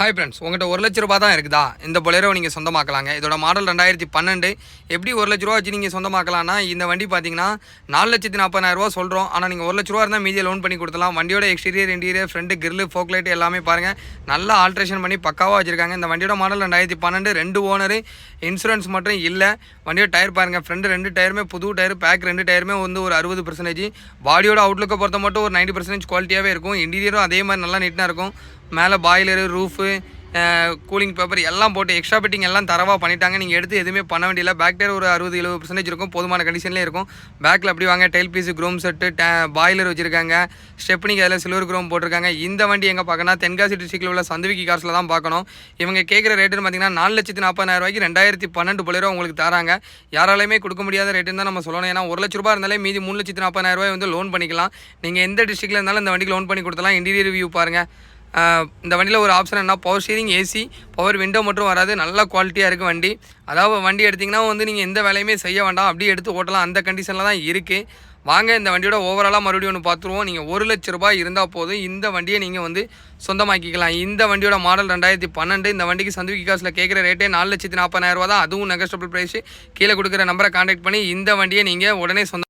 Hi friends உங்கள்கிட்ட ஒரு லட்ச ரூபா தான் இருக்குதா? இந்த பொலேரோ நீங்கள் சொந்தமாக்கலாங்க. இதோட மாடல் ரெண்டாயிரத்தி பன்னெண்டு. எப்படி ஒரு லட்ச ரூபா வச்சு நீங்கள் சொந்தமாக்கலாம்னா இந்த வண்டி பார்த்தீங்கன்னா நாலு லட்சத்தி நாற்பதாயிரரூவா சொல்கிறோம் ஆனால் நீங்கள் ஒரு லட்ச ரூபா இருந்தால் மீதியை லோன் பண்ணி கொடுத்தலாம் வண்டியோட exterior interior front grill fog light எல்லாமே பாருங்கள் நல்லா ஆல்ட்ரேஷன் பண்ணி பக்காவாக வச்சுருக்காங்க. இந்த வண்டியோட மாடல் ரெண்டாயிரத்தி பன்னெண்டு. ரெண்டு ஓனரு இன்சூரன்ஸ் மட்டும் இல்லை. வண்டியோட டயர் பாருங்கள் ஃப்ரண்ட் ரெண்டு டயருமே புது டயர் பேக் ரெண்டு டயருமே வந்து ஒரு அறுபது பர்சன்டேஜ் பாடியோட அவுட்லுக்கை பொறுத்த மட்டும் ஒரு நைன்டி பர்சன்டேஜ் குவாலிட்டியாகவே இருக்கும். இன்டீரியரும் அதே மாதிரி நல்லா நீட்டாக இருக்கும். மேலே பாய்லரு ரூஃபு கூலிங் பேப்பர் எல்லாம் போட்டு எக்ஸ்ட்ரா பெட்டிங் எல்லாம் தரவாக பண்ணிட்டாங்க. நீங்கள் எடுத்து எதுவுமே பண்ண வேண்டியதில்லை. பேக் டயர் ஒரு அறுபது எழுபது பர்சன்டேஜ் இருக்கும். போதுமான கண்டிஷன்லேயே இருக்கும். பேக்கில் அப்படி வாங்க டைல் பீஸு க்ரோம் செட்டு டே பாய்லர் வச்சுருக்காங்க. ஸ்டெப்னிக்கு அதில் சில்வர் க்ரோம் போட்டிருக்காங்க. இந்த வண்டி எங்கே பார்க்கணும் தென்காசி டிஸ்ட்ரிக்டில் உள்ள சந்தவிக்கி காசில் தான் பார்க்கணும். இவங்க கேட்குற ரேட்டுன்னு பார்த்தீங்கன்னா நாலு லட்சத்து நாற்பதாயிரம் ரூபாய்க்கு ரெண்டாயிரத்தி பன்னெண்டு பொலிரோ உங்களுக்கு தராங்க. யாராலையுமே கொடுக்க முடியாத ரேட்டுன்னு தான் நம்ம சொல்லணும். ஏன்னா ஒரு லட்ச ரூபா இருந்தாலே மீதி மூணு லட்சத்து நாற்பதாயிரம் ரூபாய் வந்து லோன் பண்ணிக்கலாம். நீங்கள் எந்த டிஸ்ட்ரிக்டில் இருந்தாலும் இந்த வண்டிக்கு லோன் பண்ணி கொடுத்தலாம் இன்டீரியர் வியூ பாருங்கள் இந்த வண்டியில் ஒரு ஆப்ஷன் என்ன power steering AC power window மட்டும் வராது. நல்ல குவாலிட்டியாக இருக்குது வண்டி. அதாவது வண்டி எடுத்திங்கன்னா வந்து நீங்கள் எந்த வேலையுமே செய்ய வேண்டாம். அப்படியே எடுத்து ஓட்டலாம். அந்த கண்டிஷனில் தான் இருக்குது வாங்க இந்த வண்டியோட ஓவராலாக மறுபடியும் ஒன்று பார்த்துருவோம் நீங்கள் ஒரு லட்ச ரூபாய் இருந்தால் போதும். இந்த வண்டியை நீங்கள் வந்து சொந்தமாக்கிக்கலாம். இந்த வண்டியோட மாடல் ரெண்டாயிரத்தி பன்னெண்டு. இந்த வண்டிக்கு சந்துவிக்கி காசில் கேட்குற ரேட்டே நாலு லட்சத்தி நாற்பதாயிரம் ரூபா தான். அதுவும் நெகஸ்டபிள் ப்ரைஸ் கீழே கொடுக்குற நம்பரை காண்டாக்ட் பண்ணி இந்த வண்டியை நீங்கள் உடனே சொந்த